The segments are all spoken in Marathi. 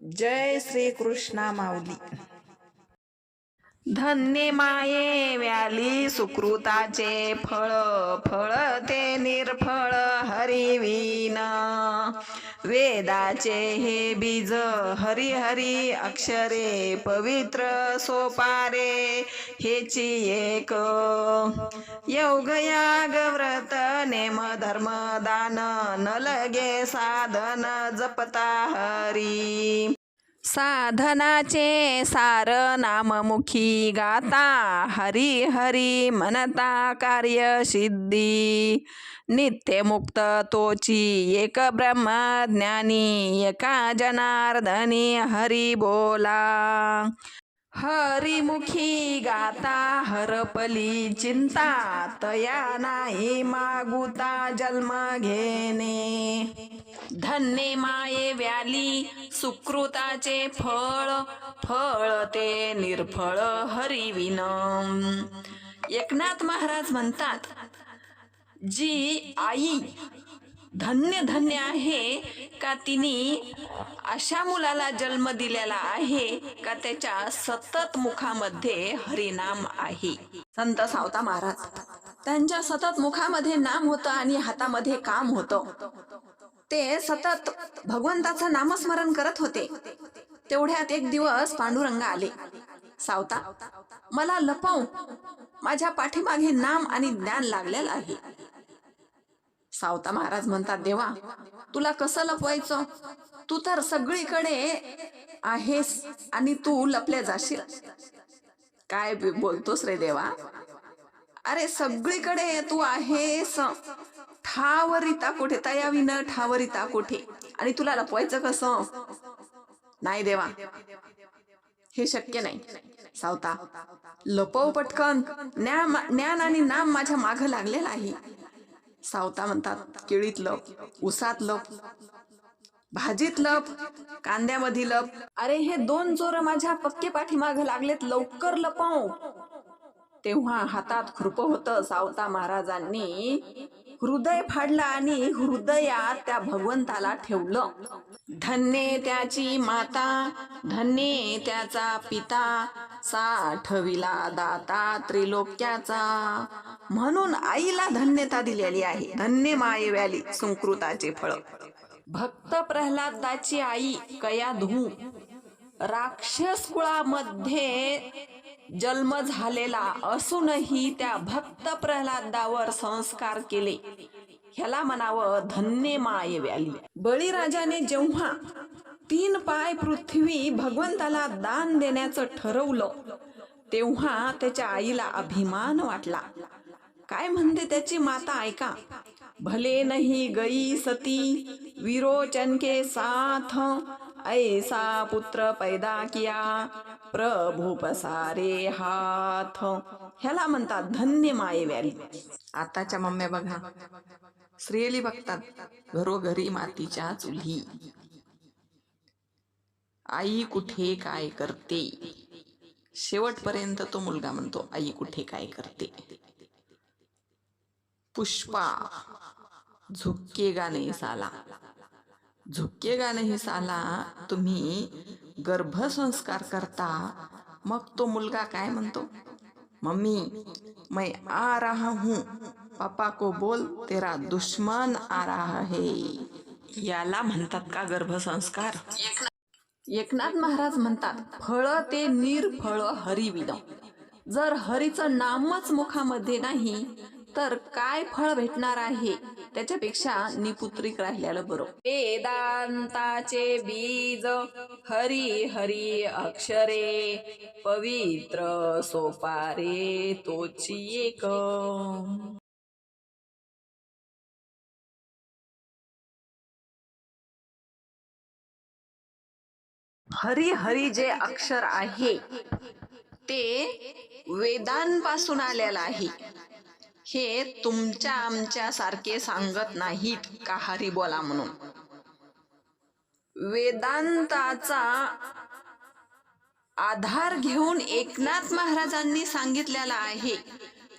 जय श्री कृष्णा माऊली. धन्य माये व्याली सुकृताचे फळ फळ ते निर्फळ हरिवीन वेदाचे हे बीज हरी हरी अक्षरे पवित्र सोपारे. हेची एक योगयाग व्रत नेम धर्म दान न लगे साधन जपता हरी. साधनाचे सार नाममुखी गाता हरी हरी म्हणता कार्य सिद्धी. नित्यमुक्त तोची एक ब्रह्मज्ञानी एका जनार्दनी हरी बोला. हरिमुखी गाता हरपली चिंता तया नाही मागुता जन्म घेणे. धन्ये माये व्याली सुकृताचे फळ फळ ते निर्फळ हरिविन एकनाथ महाराज म्हणतात जी आई धन्य धन्य आहे का तिने अशा मुलाला जन्म दिलेला आहे का त्याच्या सतत मुखामध्ये हरिनाम आहे? संत सावता महाराज त्यांच्या सतत मुखामध्ये नाम होतं आणि हातामध्ये काम होतं. ते सतत भगवंताचं नामस्मरण करत होते. तेवढ्यात एक दिवस पांडुरंग आले. सावता मला लपव माझ्या पाठीमागे नाम आणि ज्ञान लागलेलं आहे. सावता महाराज म्हणतात देवा तुला कसं लपवायचं? तू तर सगळीकडे आहेस आणि तू लपले जाशील. काय बोलतोस रे देवा? अरे सगळीकडे तू आहेस. ठावरिता कोठे? तयावी न ठावरिता कोठे? आणि तुला लपवायचं कसं? नाही देवा. हे शक्य नाही. सावता लपव पटकन. ज्ञान आणि नाम माझ्या माग लागलेलं आहे. सावता म्हणतात केळीत लप उसात लप भाजीत लप कांद्यामध्ये लप. अरे हे दोन चोर माझ्या पक्के पाठीमाग लागलेत. लवकर लपव. तेव्हा हातात खुरप होतं सावता महाराजांनी. हृदय फाडलं आणि हृदयात त्या भगवंताला ठेवलं. धन्य त्याची माता धन्य त्याचा पिता साठविला दाता त्रिलोक्याचा. म्हणून आईला धन्यता दिलेली आहे. धन्य माये व्याली संकृताचे फळ. भक्त प्रल्हादाची आई कया धू राक्षस कुळामध्ये जन्म झालेला असूनही त्या भक्त प्रल्हादावर संस्कार केले. ह्याला म्हणावं धन्य माय व्याली. बळीराजाने जेव्हा तीन पाय पृथ्वी भगवंताला दान देण्याचं ठरवलं तेव्हा त्याच्या आईला अभिमान वाटला. काय म्हणते त्याची माता ऐका. भले नाही गई सती विरोचन के साथ ऐसा पुत्र पैदा किया. प्रभू पसारे हात ह्याला म्हणतात धन्य माये व्याली आताच्या मम्म्या बघा. श्रेयली बघतात घरोघरी मातीच्या चुली. आई कुठे काय करते? शेवटपर्यंत तो मुलगा म्हणतो आई कुठे काय करते? पुष्पा झुक्के गाणे साला. झुक्के गाणे हे साला तुम्ही गर्भसंस्कार करता मग तो मुलगा काय म्हणतो? मम्मी मैं आ रहा हूँ. पापा को बोल तेरा दुश्मन आ रहा है. याला म्हणतात का गर्भसंस्कार? एकनाथ महाराज म्हणतात फळ ते निर्फळ हरिविद. जर हरीचं नामच मुखामध्ये नाही तर काय फळ भेटणार आहे? त्याच्यापेक्षा निपुत्रिक राहिल्याला बरोबर वेदांताचे बीज हरी हरी अक्षरे पवित्र सोपारे तोची एक. हरी हरी जे अक्षर आहे ते वेदांपासून आलेलं आहे. हे तुमच्या आमच्या सारखे सांगत नाहीत का हरी बोला म्हणून? वेदांताचा आधार घेऊन एकनाथ महाराजांनी सांगितलेला आहे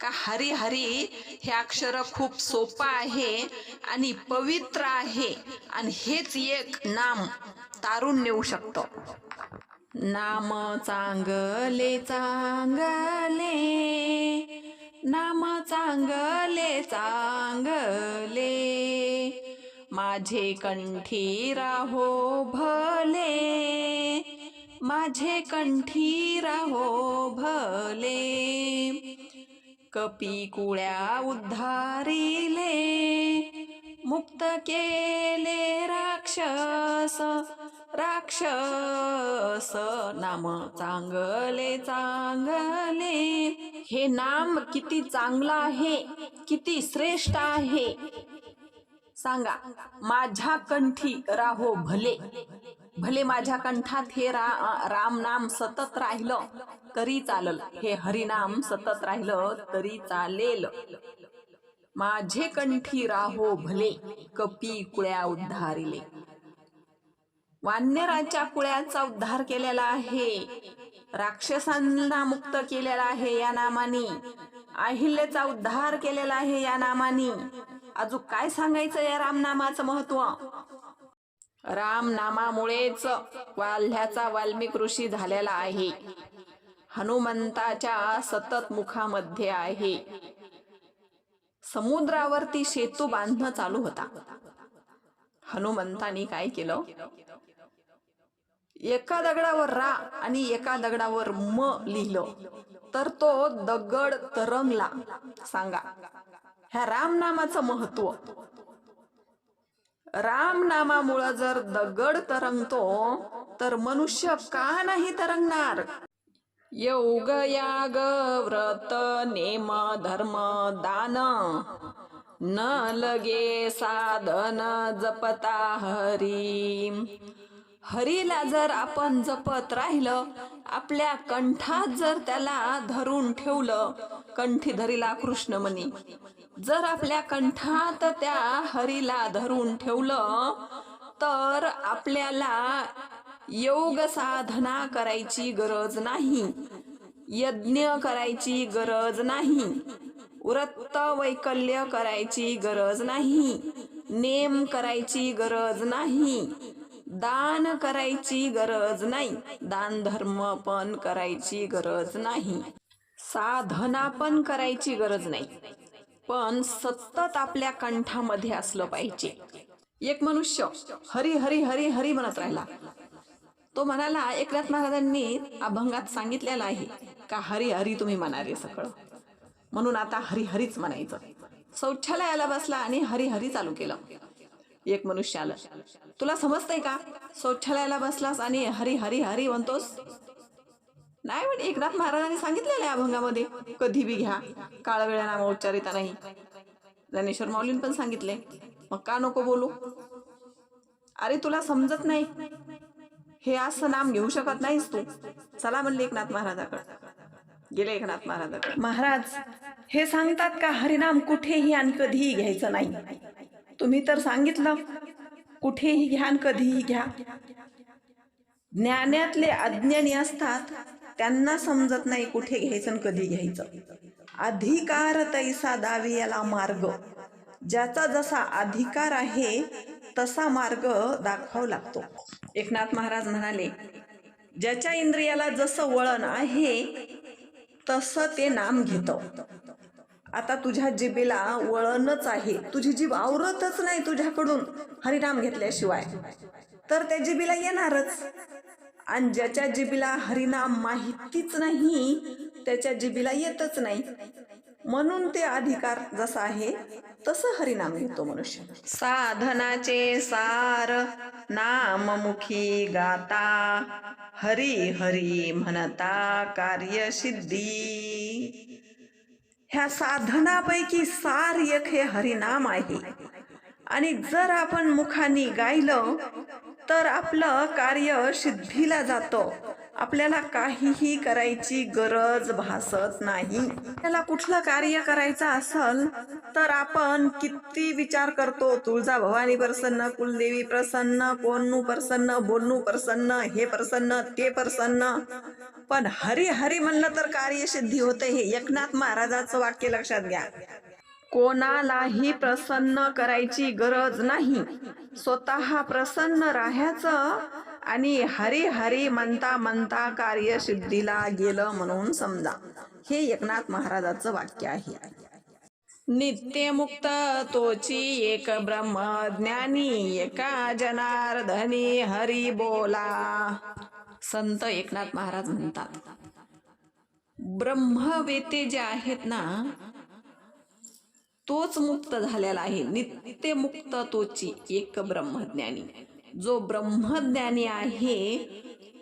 का हरी हरी हे अक्षर खूप सोपं आहे आणि पवित्र आहे आणि हेच एक नाम तारून नेऊ शकतो. नाम चांगले चांगले चांगले चांगले माझे कंठी राहो भले माझे कंठी राहो भले. कपी कुळ्या उद्धारिले मुक्त केले राक्षस. राक्षस नाम चांगले चांगले. हे नाम किती चांगलं आहे किती श्रेष्ठ आहे. सांगा माझ्या कंठी राहो भले. भले माझ्या कंठात हे रा राम नाम सतत राहिलं तरी चालल. हे हरिनाम सतत राहिलं तरी चालेल. माझे कंठी राहो भले कपी कुळ्या उद्धारिले. वानराच्या कुळ्याचा उद्धार केलेला आहे. राक्षसांना मुक्त केलेला आहे या नामाने. अहिल्याचा उद्धार केलेला आहे या नामाने. अजून काय सांगायचं या रामनामाचं महत्त्व? राम नामामुळेच वाल्ह्याचा वाल्मिक ऋषी झालेला आहे. हनुमंताच्या सतत मुखामध्ये आहे. समुद्रावरती सेतू बांधणं चालू होता. हनुमंतानी काय केलं? एका दगडावर रा आणि एका दगडावर म लिहिलं. तर तो दगड तरंगला. सांगा. ह्या राम नामाचं महत्त्व. राम नामामुळं जर दगड तरंगतो तर मनुष्य का नाही तरंगणार? योग याग व्रत नेम धर्म दान. न लगे साधन जपता हरी. हरीला जर आपण जपत राहिलं आपल्या कंठात जर त्याला धरून ठेवलं कंठी धरीला कृष्ण म्हणी जर आपल्या कंठात त्या हरीला धरून ठेवलं तर आपल्याला योग साधना करायची गरज नाही. यज्ञ करायची गरज नाही. व्रत वैकल्य करायची गरज नाही. नेम करायची गरज नाही. दान करायची गरज नाही. दान धर्म पण करायची गरज नाही. साधना पण करायची गरज नाही. पण सतत आपल्या कंठामध्ये असलं पाहिजे. एक मनुष्य हरी हरी हरी हरी म्हणत राहिला. तो म्हणाला एकनाथ महाराजांनी अभंगात सांगितलेला आहे का हरी हरी तुम्ही म्हणाले सगळं म्हणून आता हरी हरीच म्हणायचं. शौचालयाला बसला आणि हरी हरी चालू केलं. एक मनुष्य आलं तुला समजतंय का? शौचालयाला बसलास आणि हरी हरी हरी म्हणतोस? नाही म्हणजे एकनाथ महाराजांनी सांगितलेलं आहे अभंगामध्ये. कधी बी घ्या. काळ वेळा नाम उच्चारिता नाही. ज्ञानेश्वर माऊलीन पण सांगितले मग का नको बोलू? अरे तुला समजत नाही. हे असं नाम घेऊ शकत नाहीस तू. चला म्हणले एकनाथ महाराजाकडे. गेले एकनाथ महाराजाकडे. महाराज हे सांगतात का हरिनाम कुठेही आणि कधीही घ्यायचं नाही? तुम्ही तर सांगितलं कुठेही घ्या कधीही घ्या. ज्ञानातले अज्ञानी असतात त्यांना समजत नाही कुठे घ्यायचं आणि कधी घ्यायचं. अधिकार तैसा दावी याला मार्ग. ज्याचा जसा अधिकार आहे तसा मार्ग दाखवावा लागतो. एकनाथ महाराज म्हणाले ज्याच्या इंद्रियाला जसं वळण आहे तसं ते नाम घेतं. आता तुझ्या जिबेला वळणच आहे. तुझी जीभ आवरतच नाही तुझ्याकडून. हरिनाम घेतल्याशिवाय. तर त्या जिबीला येणारच. आणि ज्याच्या जिबीला हरिनाम माहितीच नाही. त्याच्या जिबीला येतच नाही. म्हणून ते अधिकार जसा आहे तसं हरिनाम घेतो मनुष्य. साधनाचे सार नाममुखी गाता. हरी हरी म्हणता कार्यसिद्धी. ह्या साधनापैकी सार एक हे हरिनाम आहे. आणि जर आपण मुखानी गायलं तर आपलं कार्य सिद्धीला जातं. आपल्याला काहीही करायची गरज भासत नाही. त्याला कुठलं कार्य करायचं असल तर आपण किती विचार करतो तुळजा भवानी प्रसन्न कुलदेवी प्रसन्न कोणू प्रसन्न बोलणू प्रसन्न हे प्रसन्न ते प्रसन्न. पण हरी हरी म्हणलं तर कार्यसिद्धी होते हे. एकनाथ महाराजाचं वाक्य लक्षात घ्या. कोणालाही प्रसन्न करायची गरज नाही. स्वतः प्रसन्न राहायचं आणि हरी हरी म्हणता म्हणता कार्यसिद्धीला गेलं म्हणून समजा. हे एकनाथ महाराजाचं वाक्य आहे. नित्यमुक्त तोची एक ब्रह्म ज्ञानी एका जनार्दनी हरी बोला. संत एकनाथ महाराज म्हणतात ब्रह्मवेते जे आहेत ना तोच मुक्त झालेला आहे. नित्य मुक्त तोची एक ब्रह्मज्ञानी जो ब्रह्मज्ञानी आहे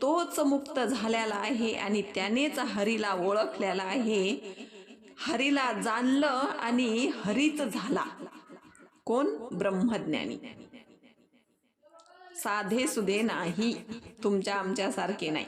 तोच मुक्त झालेला आहे आणि त्यानेच हरीला ओळखलेला आहे. हरीला जाणलं आणि हरीच झाला. कोण? ब्रह्मज्ञानी. साधे सुधे नाही तुमच्या आमच्यासारखे नाही.